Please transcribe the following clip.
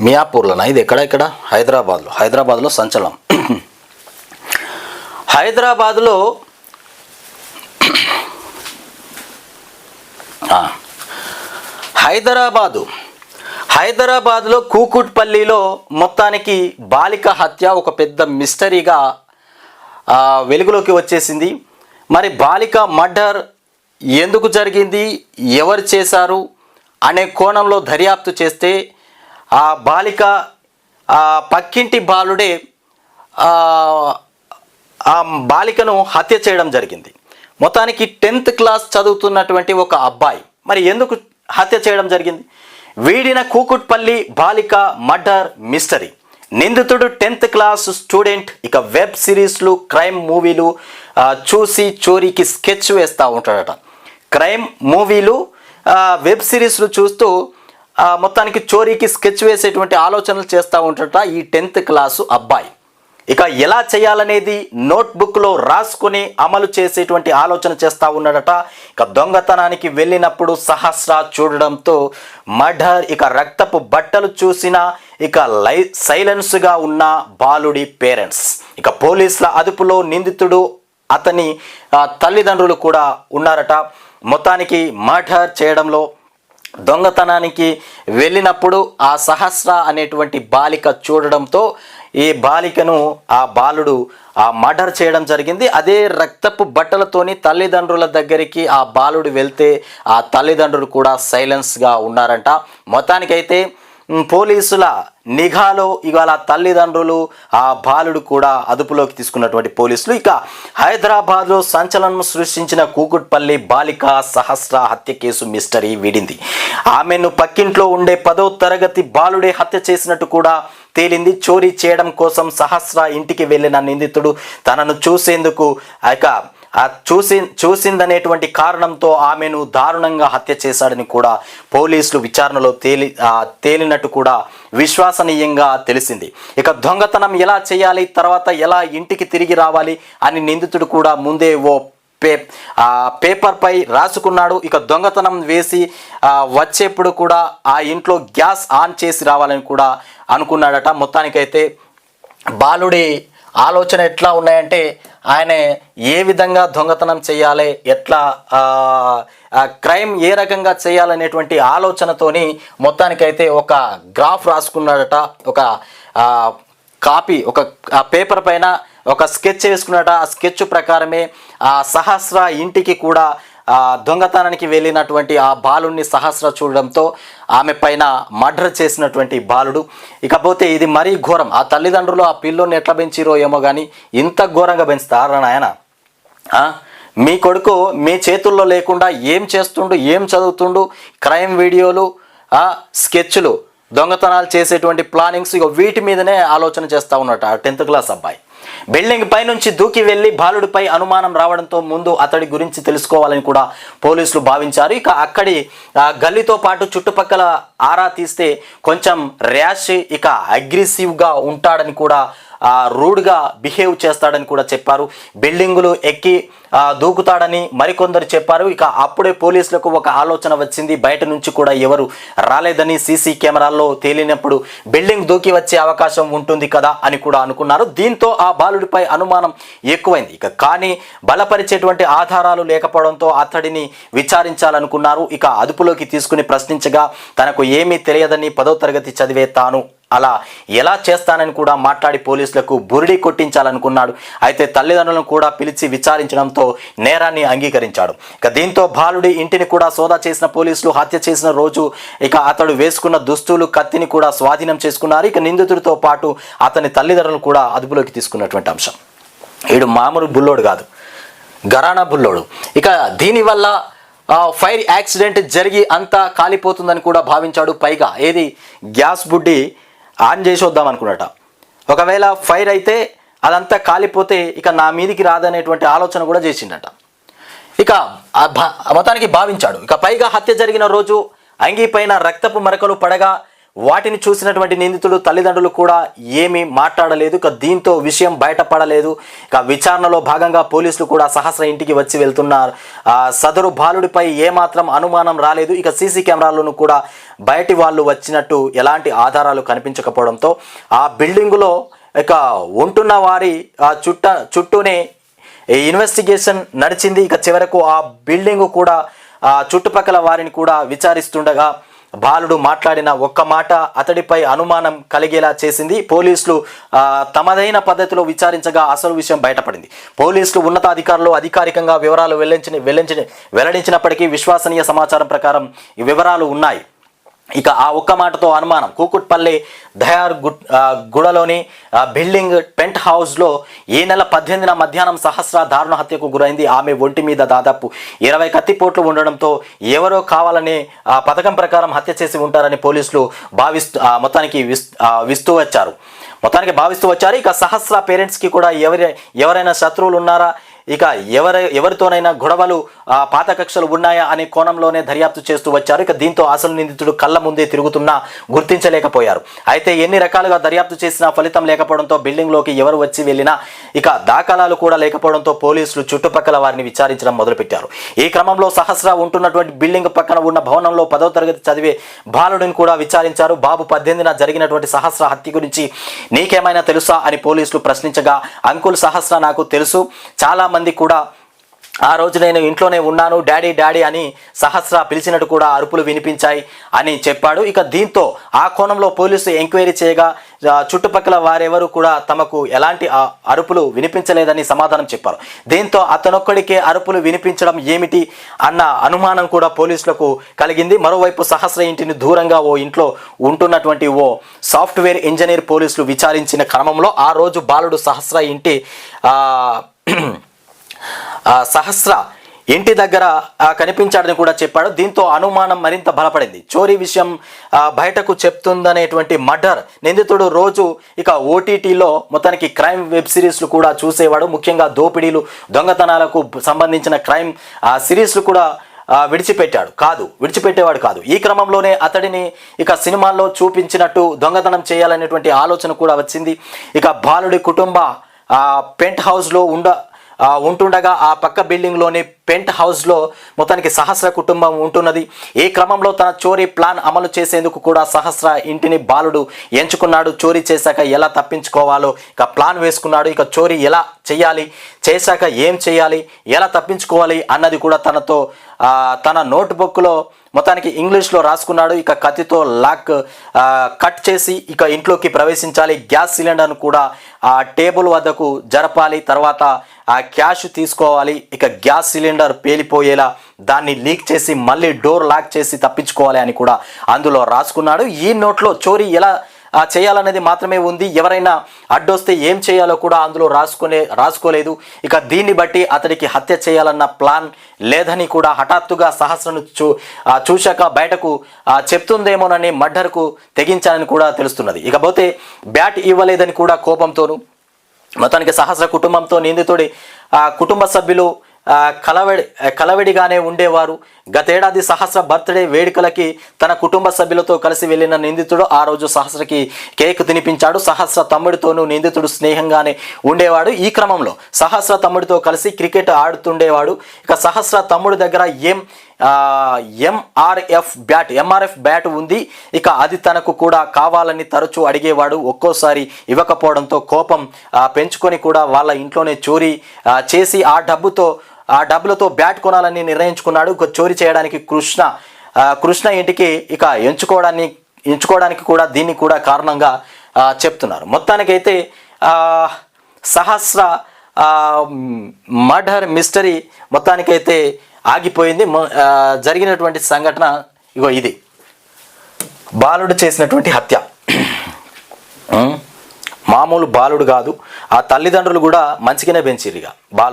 మియాపూర్లోనా? ఇది ఎక్కడ ఇక్కడ హైదరాబాద్లో. హైదరాబాద్లో సంచలనం. హైదరాబాద్లో హైదరాబాదు. హైదరాబాద్లో కూకుట్పల్లిలో మొత్తానికి బాలిక హత్య ఒక పెద్ద మిస్టరీగా వెలుగులోకి వచ్చేసింది. మరి బాలిక మర్డర్ ఎందుకు జరిగింది? ఎవరు చేశారు? అనే కోణంలో దర్యాప్తు చేస్తే ఆ బాలిక ఆ పక్కింటి బాలుడే ఆ, బాలికను హత్య చేయడం జరిగింది. మొత్తానికి టెన్త్ క్లాస్ చదువుతున్నటువంటి ఒక అబ్బాయి. మరి ఎందుకు హత్య చేయడం జరిగింది? వీడిన కూకుట్పల్లి బాలిక మర్డర్ మిస్టరీ. నిందితుడు టెన్త్ క్లాస్ స్టూడెంట్. ఇక వెబ్ సిరీస్లు క్రైమ్ మూవీలు చూసి చోరీకి స్కెచ్ వేస్తూ ఉంటాడట. క్రైమ్ మూవీలు వెబ్ సిరీస్లు చూస్తూ మొత్తానికి చోరీకి స్కెచ్ వేసేటువంటి ఆలోచనలు చేస్తూ ఉంటాడట ఈ టెన్త్ క్లాసు అబ్బాయి. ఇక ఎలా చేయాలనేది నోట్బుక్లో రాసుకుని అమలు చేసేటువంటి ఆలోచన చేస్తూ ఉన్నాడట. ఇక దొంగతనానికి వెళ్ళినప్పుడు సహస్ర చూడడంతో మర్డర్ ఇక రక్తపు బట్టలు చూసిన ఇక లై సైలెన్స్గా ఉన్న బాలుడి పేరెంట్స్. ఇక పోలీసుల అదుపులో నిందితుడు అతని తల్లిదండ్రులు కూడా ఉన్నారట. మొత్తానికి మర్డర్ చేయడంలో దొంగతనానికి వెళ్ళినప్పుడు ఆ సహస్ర అనేటువంటి బాలిక చూడడంతో ఈ బాలికను ఆ బాలుడు ఆ మర్డర్ చేయడం జరిగింది. అదే రక్తపు బట్టలతోని తల్లిదండ్రుల దగ్గరికి ఆ బాలుడు వెళ్తే ఆ తల్లిదండ్రులు కూడా సైలెన్స్గా ఉన్నారంట. మొత్తానికైతే పోలీసుల నిఘాలో ఇవాళ తల్లిదండ్రులు ఆ బాలుడు కూడా అదుపులోకి తీసుకున్నటువంటి పోలీసులు. ఇక హైదరాబాద్లో సంచలనం సృష్టించిన కూకుట్పల్లి బాలిక సహస్ర హత్య కేసు మిస్టరీ వీడింది. ఆమెను పక్కింట్లో ఉండే పదో తరగతి బాలుడే హత్య చేసినట్టు కూడా తేలింది. చోరీ చేయడం కోసం సహస్ర ఇంటికి వెళ్ళిన నిందితుడు తనను చూసేందుకు ఇక ఆ చూసి చూసిందనేటువంటి కారణంతో ఆమెను దారుణంగా హత్య చేశాడని కూడా పోలీసులు విచారణలో తేలి తేలినట్టు కూడా విశ్వసనీయంగా తెలిసింది. ఇక దొంగతనం ఎలా చేయాలి తర్వాత ఎలా ఇంటికి తిరిగి రావాలి అని నిందితుడు కూడా ముందే ఓ పే పేపర్పై రాసుకున్నాడు. ఇక దొంగతనం వేసి వచ్చేప్పుడు కూడా ఆ ఇంట్లో గ్యాస్ ఆన్ చేసి రావాలని కూడా అనుకున్నాడట. మొత్తానికైతే బాలుడి ఆలోచన ఎట్లా ఉన్నాయంటే ఆయన ఏ విధంగా దొంగతనం చేయాలి ఎట్లా క్రైమ్ ఏ రకంగా చేయాలనేటువంటి ఆలోచనతోని మొత్తానికైతే ఒక గ్రాఫ్ రాసుకున్నాడట ఒక కాపీ ఒక పేపర్ పైన ఒక స్కెచ్ వేసుకున్నట ఆ స్కెచ్ ప్రకారమే ఆ సహస్ర ఇంటికి కూడా దొంగతనానికి వెళ్ళినటువంటి ఆ బాలుడిని సహస్ర చూడడంతో ఆమె పైన మర్డర్ చేసినటువంటి బాలుడు. ఇకపోతే ఇది మరీ ఘోరం. ఆ తల్లిదండ్రులు ఆ పిల్లోని ఎట్లా పెంచిరో ఏమో కానీ ఇంత ఘోరంగా పెంచుతారా నాయన? మీ కొడుకు మీ చేతుల్లో లేకుండా ఏం చేస్తుండు ఏం చదువుతుండు? క్రైమ్ వీడియోలు స్కెచ్లు దొంగతనాలు చేసేటువంటి ప్లానింగ్స్ ఇక వీటి మీదనే ఆలోచన చేస్తూ ఉన్నట్టు టెన్త్ క్లాస్ అబ్బాయి. బిల్డింగ్ పై నుంచి దూకి వెళ్ళి బాలుడిపై అనుమానం రావడంతో ముందు అతడి గురించి తెలుసుకోవాలని కూడా పోలీసులు భావించారు. ఇక అక్కడి గల్లీతో పాటు చుట్టుపక్కల ఆరా తీస్తే కొంచెం ర్యాష్ ఇక అగ్రెసివ్గా ఉంటాడని కూడా రూడ్గా బిహేవ్ చేస్తాడని కూడా చెప్పారు. బిల్డింగులు ఎక్కి దూకుతాడని మరికొందరు చెప్పారు. ఇక అప్పుడే పోలీసులకు ఒక ఆలోచన వచ్చింది. బయట నుంచి కూడా ఎవరు రాలేదని సీసీ కెమెరాల్లో తేలినప్పుడు బిల్డింగ్ దూకి వచ్చే అవకాశం ఉంటుంది కదా అని కూడా అనుకున్నారు. దీంతో ఆ బాలుడిపై అనుమానం ఎక్కువైంది. ఇక కానీ బలపరిచేటువంటి ఆధారాలు లేకపోవడంతో అతడిని విచారించాలనుకున్నారు. ఇక అదుపులోకి తీసుకుని ప్రశ్నించగా తనకు ఏమీ తెలియదని పదో తరగతి చదివే తాను అలా ఎలా చేస్తానని కూడా మాట్లాడి పోలీసులకు బురిడి కొట్టించాలనుకున్నాడు. అయితే తల్లిదండ్రులను కూడా పిలిచి విచారించడంతో నేరాన్ని అంగీకరించాడు. ఇక దీంతో బాలుడి ఇంటిని కూడా సోదా చేసిన పోలీసులు హత్య చేసిన రోజు ఇక అతడు వేసుకున్న దుస్తులు కత్తిని కూడా స్వాధీనం చేసుకున్నారు. ఇక నిందితుడితో పాటు అతని తల్లిదండ్రులను కూడా అదుపులోకి తీసుకున్నటువంటి అంశం. వీడు మామూలు బుల్లోడు కాదు. గరానా బుల్లోడు. ఇక దీనివల్ల ఫైర్ యాక్సిడెంట్ జరిగి అంతా కాలిపోతుందని కూడా భావించాడు. పైగా ఏది గ్యాస్ బుడ్డి ఆన్ చేసి వద్దాం అనుకున్నట. ఒకవేళ ఫైర్ అయితే అదంతా కాలిపోతే ఇక నా మీదికి రాదనేటువంటి ఆలోచన కూడా చేసిండట. ఇక మతానికి భా- భావించాడు. ఇక పైగా హత్య జరిగిన రోజు అంగీ పైన రక్తపు మరకలు పడగా వాటిని చూసినటువంటి నిందితుడు తల్లిదండ్రులు కూడా ఏమీ మాట్లాడలేదు. ఇక దీంతో విషయం బయటపడలేదు. ఇక విచారణలో భాగంగా పోలీసులు కూడా సహస్ర ఇంటికి వచ్చి వెళ్తున్నారు. ఆ, సదరు బాలుడిపై ఏమాత్రం అనుమానం రాలేదు. ఇక సీసీ కెమెరాలను కూడా బయటి వాళ్ళు వచ్చినట్టు ఎలాంటి ఆధారాలు కనిపించకపోవడంతో ఆ బిల్డింగులో ఇక ఉంటున్న వారి ఆ చుట్ట చుట్టూనే ఈ ఇన్వెస్టిగేషన్ నడిచింది. ఇక చివరకు ఆ బిల్డింగ్ కూడా చుట్టుపక్కల వారిని కూడా విచారిస్తుండగా బాలుడు మాట్లాడిన ఒక్క మాట అతడిపై అనుమానం కలిగేలా చేసింది. పోలీసులు తమదైన పద్ధతిలో విచారించగా అసలు విషయం బయటపడింది. పోలీసులు ఉన్నతాధికారులు అధికారికంగా వివరాలు వెల్లించిన వెల్లించిన వెల్లడించినప్పటికీ విశ్వసనీయ సమాచారం ప్రకారం ఈ వివరాలు ఉన్నాయి. ఇక ఆ ఒక్క మాటతో అనుమానం. కూకుట్పల్లి దయార్ గుడలోని బిల్డింగ్ పెంట్ హౌస్లో ఈ నెల పద్దెనిమిదిన మధ్యాహ్నం సహస్ర దారుణ హత్యకు గురైంది. ఆమె ఒంటి మీద దాదాపు ఇరవై కత్తిపోట్లు ఉండడంతో ఎవరో కావాలని ఆ పథకం ప్రకారం హత్య చేసి ఉంటారని పోలీసులు భావిస్తూ మొత్తానికి విస్ విస్తూ వచ్చారు. మొత్తానికి భావిస్తూ వచ్చారు. ఇక సహస్ర పేరెంట్స్కి కూడా ఎవరి ఎవరైనా శత్రువులు ఉన్నారా? ఇక ఎవరి ఎవరితోనైనా గొడవలు ఆ, పాత కక్షలు ఉన్నాయా అనే కోణంలోనే దర్యాప్తు చేస్తూ వచ్చారు. ఇక దీంతో అసలు నిందితుడు కళ్ళ ముందే తిరుగుతున్నా గుర్తించలేకపోయారు. అయితే ఎన్ని రకాలుగా దర్యాప్తు చేసినా ఫలితం లేకపోవడంతో బిల్డింగ్లోకి ఎవరు వచ్చి వెళ్ళినా ఇక దాఖలాలు కూడా లేకపోవడంతో పోలీసులు చుట్టుపక్కల వారిని విచారించడం మొదలుపెట్టారు. ఈ క్రమంలో సహస్ర ఉంటున్నటువంటి బిల్డింగ్ పక్కన ఉన్న భవనంలో పదవ తరగతి చదివే బాలుడిని కూడా విచారించారు. బాబు పద్దెనిమిదిన జరిగినటువంటి సహస్ర హత్య గురించి నీకేమైనా తెలుసా అని పోలీసులు ప్రశ్నించగా అంకుల్ సహస్ర నాకు తెలుసు. చాలా మంది కూడా ఆ రోజు నేను ఇంట్లోనే ఉన్నాను డాడీ డాడీ అని సహస్ర పిలిచినట్టు కూడా అరుపులు వినిపించాయి అని చెప్పాడు. ఇక దీంతో ఆ కోణంలో పోలీసు ఎంక్వైరీ చేయగా చుట్టుపక్కల వారెవరు కూడా తమకు ఎలాంటి అరుపులు వినిపించలేదని సమాధానం చెప్పారు. దీంతో అతనొక్కడికే అరుపులు వినిపించడం ఏమిటి అన్న అనుమానం కూడా పోలీసులకు కలిగింది. మరోవైపు సహస్ర ఇంటిని దూరంగా ఓ ఇంట్లో ఉంటున్నటువంటి ఓ సాఫ్ట్వేర్ ఇంజనీర్ పోలీసులు విచారించిన క్రమంలో ఆ రోజు బాలుడు సహస్ర ఇంటి సహస్ర ఇంటి దగ్గర కనిపించాడని కూడా చెప్పాడు. దీంతో అనుమానం మరింత బలపడింది. చోరీ విషయం బయటకు చెప్తుందనేటువంటి మర్డర్ నిందితుడు రోజు ఇక ఓటీటీలో మొత్తానికి క్రైమ్ వెబ్ సిరీస్లు కూడా చూసేవాడు. ముఖ్యంగా దోపిడీలు దొంగతనాలకు సంబంధించిన క్రైమ్ సిరీస్లు కూడా విడిచిపెట్టాడు. కాదు విడిచిపెట్టేవాడు కాదు. ఈ క్రమంలోనే అతడిని ఇక సినిమాల్లో చూపించినట్టు దొంగతనం చేయాలనేటువంటి ఆలోచన కూడా వచ్చింది. ఇక బాలుడి కుటుంబ పెంట్ హౌస్లో ఉండ ఉంటుండగా ఆ పక్క బిల్డింగ్లోనే పెంట్ హౌస్లో మొత్తానికి సహస్ర కుటుంబం ఉంటున్నది. ఈ క్రమంలో తన చోరీ ప్లాన్ అమలు చేసేందుకు కూడా సహస్ర ఇంటిని బాలుడు ఎంచుకున్నాడు. చోరీ చేశాక ఎలా తప్పించుకోవాలో ఇక ప్లాన్ వేసుకున్నాడు. ఇక చోరీ ఎలా చేయాలి చేశాక ఏం చేయాలి ఎలా తప్పించుకోవాలి అన్నది కూడా తనతో తన నోట్బుక్లో మొత్తానికి ఇంగ్లీష్లో రాసుకున్నాడు. ఇక కత్తితో లాక్ కట్ చేసి ఇక ఇంట్లోకి ప్రవేశించాలి. గ్యాస్ సిలిండర్ను కూడా ఆ టేబుల్ వద్దకు జరపాలి. తర్వాత ఆ క్యాష్ తీసుకోవాలి. ఇక గ్యాస్ సిలిండర్ పేలిపోయేలా దాన్ని లీక్ చేసి మళ్ళీ డోర్ లాక్ చేసి తప్పించుకోవాలి అని కూడా అందులో రాసుకున్నాడు. ఈ నోట్లో చోరీ ఎలా చేయాలనేది మాత్రమే ఉంది. ఎవరైనా అడ్డొస్తే ఏం చేయాలో కూడా అందులో రాసుకునే రాసుకోలేదు. ఇక దీన్ని బట్టి అతడికి హత్య చేయాలన్న ప్లాన్ లేదని కూడా హఠాత్తుగా సహస్రను చూ చూశాక బయటకు చెప్తుందేమోనని మర్డర్కు తెగించానని కూడా తెలుస్తున్నది. ఇకపోతే బ్యాట్ ఇవ్వలేదని కూడా కోపంతోనూ మొత్తానికి సహస్ర కుటుంబంతో నిందితుడి ఆ, కుటుంబ సభ్యులు కలవడి కలవడిగానే ఉండేవారు. గతేడాది సహస్ర బర్త్డే వేడుకలకి తన కుటుంబ సభ్యులతో కలిసి వెళ్ళిన నిందితుడు ఆ రోజు సహస్రకి కేక్ తినిపించాడు. సహస్ర తమ్ముడితోనూ నిందితుడు స్నేహంగానే ఉండేవాడు. ఈ క్రమంలో సహస్ర తమ్ముడితో కలిసి క్రికెట్ ఆడుతుండేవాడు. ఇక సహస్ర తమ్ముడి దగ్గర ఏం ఎంఆర్ఎఫ్ బ్యాట్ ఎంఆర్ఎఫ్ బ్యాట్ ఉంది. ఇక అది తనకు కూడా కావాలని తరచూ అడిగేవాడు. ఒక్కోసారి ఇవ్వకపోవడంతో కోపం పెంచుకొని కూడా వాళ్ళ ఇంట్లోనే చోరీ చేసి ఆ డబ్బుతో ఆ డబ్బులతో బ్యాట్ కొనాలని నిర్ణయించుకున్నాడు. చోరీ చేయడానికి కృష్ణ కృష్ణ ఇంటికి ఇక ఎంచుకోవడాన్ని ఎంచుకోవడానికి కూడా దీన్ని కూడా కారణంగా చెప్తున్నారు. మొత్తానికైతే సహస్ర మర్డర్ మిస్టరీ మొత్తానికైతే ఆగిపోయింది. జరిగినటువంటి సంఘటన ఇగో ఇది. బాలుడు చేసినటువంటి హత్య. మామూలు బాలుడు కాదు. ఆ తల్లిదండ్రులు కూడా మంచిగానే పెంచిరిగా బాలు